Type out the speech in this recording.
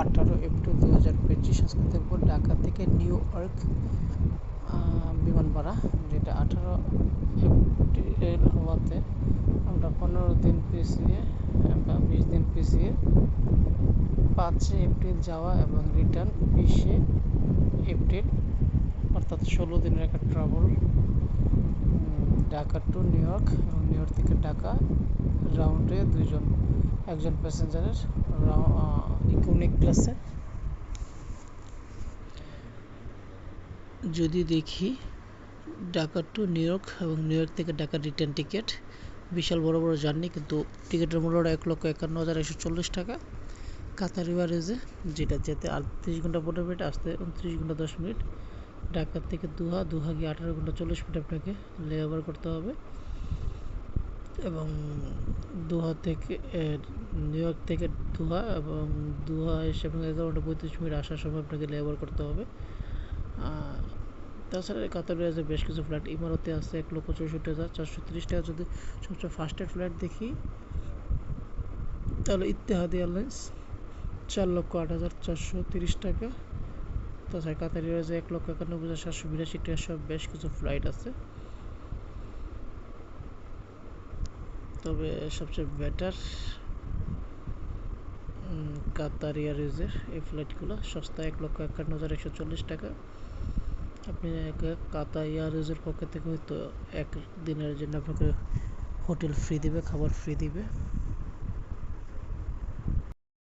আঠারো এপ্রিল দু হাজার পঁচিশ আজকে ঢাকা থেকে নিউ ইয়র্ক বিমান ভাড়া যেটা আঠারো এপ্রিল হওয়াতে আমরা পনেরো দিন পিছিয়ে বা বিশ দিন পিছিয়ে পাঁচই এপ্রিল যাওয়া এবং রিটার্ন বিশে এপ্রিল, অর্থাৎ ষোলো দিনের একটা travel Dhaka to New York, এবং নিউ ইয়র্ক থেকে ঢাকা রাউন্ডে দুইজন, একজন প্যাসেঞ্জারের ক্লাসে? যদি দেখি ঢাকা টু নিউ ইয়র্ক এবং নিউ ইয়র্ক থেকে ঢাকা রিটার্ন টিকিট, বিশাল বড় বড় জার্নি, কিন্তু টিকিটের মূল্যটা এক লক্ষ একান্ন হাজার একশো চল্লিশ টাকা। কাতার এভারেজে যেটা যেতে আটত্রিশ ঘণ্টা পনেরো মিনিট, আসতে উনত্রিশ ঘণ্টা দশ মিনিট। ঢাকা থেকে দুহা দুহা গিয়ে আঠারো ঘণ্টা চল্লিশ মিনিট আপনাকে লেবার করতে হবে। এবং দোহা থেকে নিউ ইয়র্ক থেকে দোহা এবং দোহা এসে এবং এগারো ঘণ্টা পঁয়ত্রিশ মিনিট আসার সময় আপনাকে লেবার করতে হবে। তাছাড়া কাতার এয়ারওয়েজে বেশ কিছু ফ্ল্যাট ইমারতে আছে এক লক্ষ চৌষট্টি হাজার চারশো তিরিশ টাকা। যদি সবচেয়ে ফার্স্টের ফ্ল্যাট দেখি, তাহলে ইত্তেহাদি এয়ারলাইন্স চার লক্ষ আট হাজার চারশো তিরিশ টাকা। তাছাড়া কাতার এয়ারওয়েজে এক লক্ষ একানব্বই হাজার সাতশো বিরাশি টাকা। সব বেশ কিছু ফ্লাইট আছে। তবে সবচেয়ে বেটার কাতার এয়ারওয়েজের এই ফ্লাইটগুলো সস্তা এক লক্ষ একান্ন হাজার একশো চল্লিশ টাকা। আপনি কাতার এয়ারওয়েজের পক্ষ থেকে হয়তো এক দিনের জন্য আপনাকে হোটেল ফ্রি দিবে, খাবার ফ্রি দিবে।